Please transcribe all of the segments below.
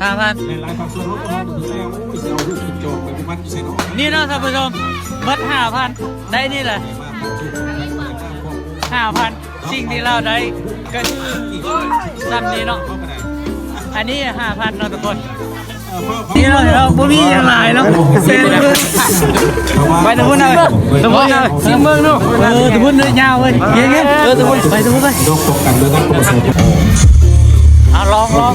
ไรกันนี่ห้าพันในรายความส่วนลดต้องมาถึงแล้วโอ้ยจะเอาลูกกินโจกไปบุบันใส่น้องนี่เนาะท่านผู้ชมเบิดห้าพันได้นี่แหละมาช่วยกันในข้างพวกห้าพันสิ่งที่เราได้ก็คือซ้ำนี้เนาะเข้าไปได้อันนี้ห้าพันเนาะทุกคนเออเพิ่มนี่เราเราบ่มีอย่างไรเนาะเซ็นเลยไปตะพุ่นเลยตะพุ่นเลยซิงเบิ้งเนาะเออตะพุ่นเลยยาวเว้ยเงี้ยเงี้ยเออตะพุ่นไปตะพุ่นไปยกตกกันด้วยกันประสบเอาลองลอง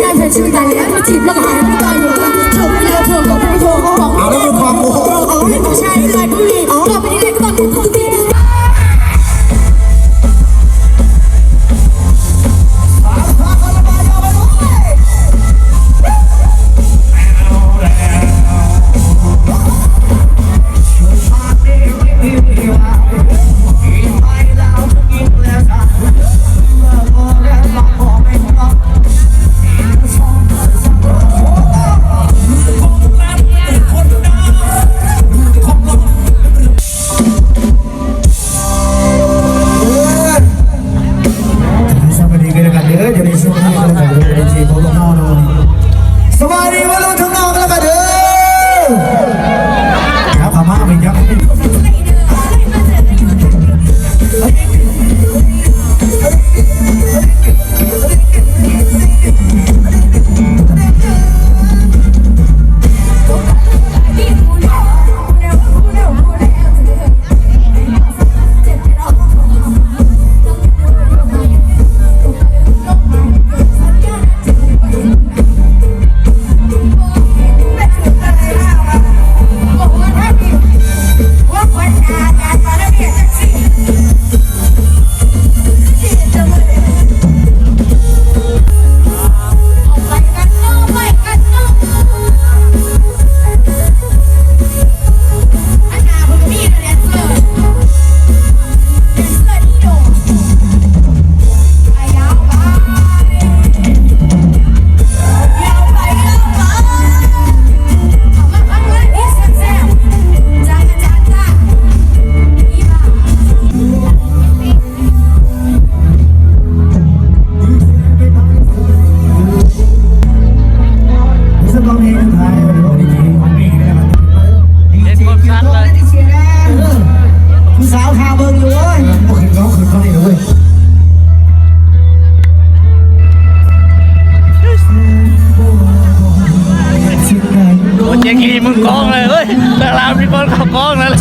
ได้เธอชื่อตาเลี้ยงมาจีบแล้วก็หายไปอยู่เธอไม่เลิกเธอก็ไม่โทรเขาบอกเอาแล้วเป็นความโมโหเอาเรื่องผู้ชายอะไรผู้หญิงเอา มึงกองเลยเฮ้ยดารามีคนเขากองนั่นแหละ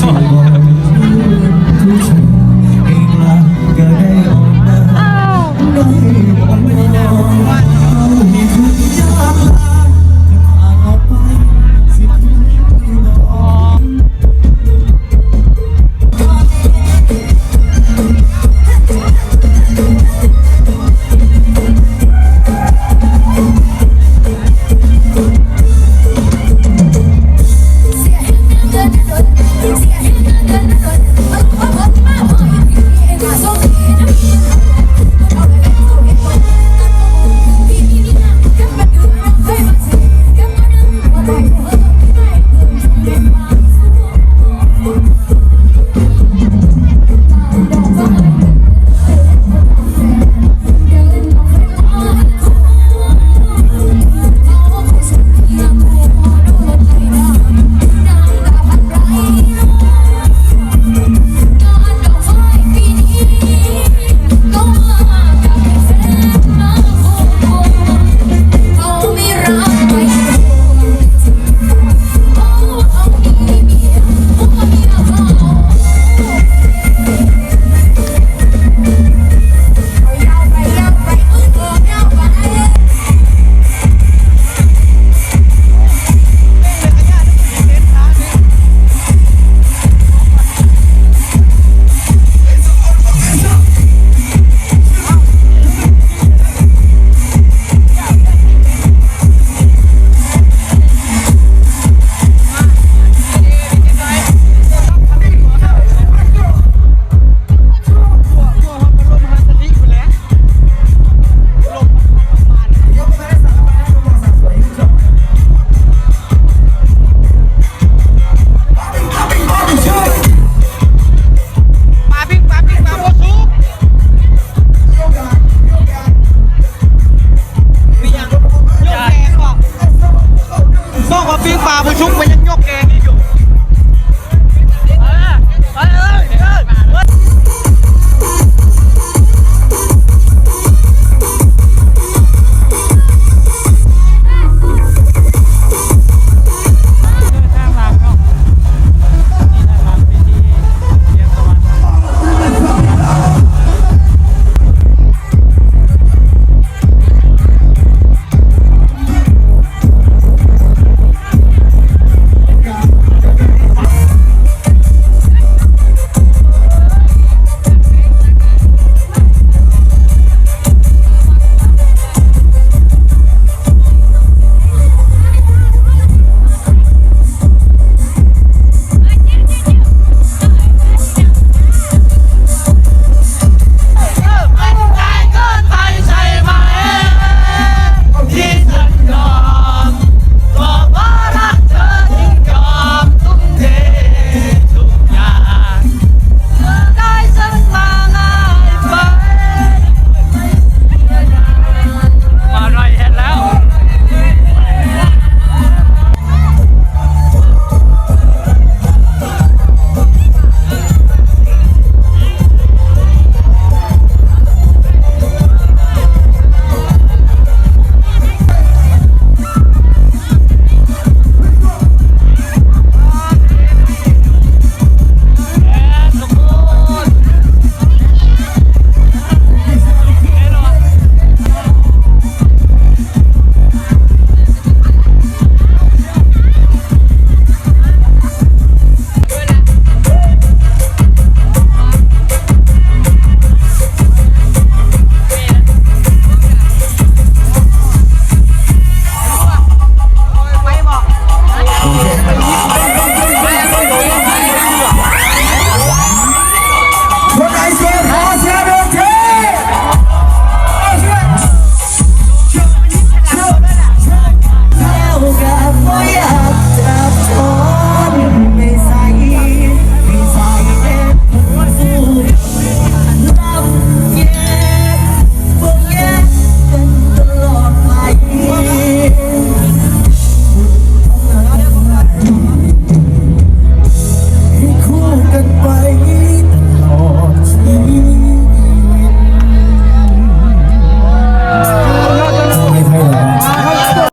พอปิ้งปลาไปชุบไปยังยกแกง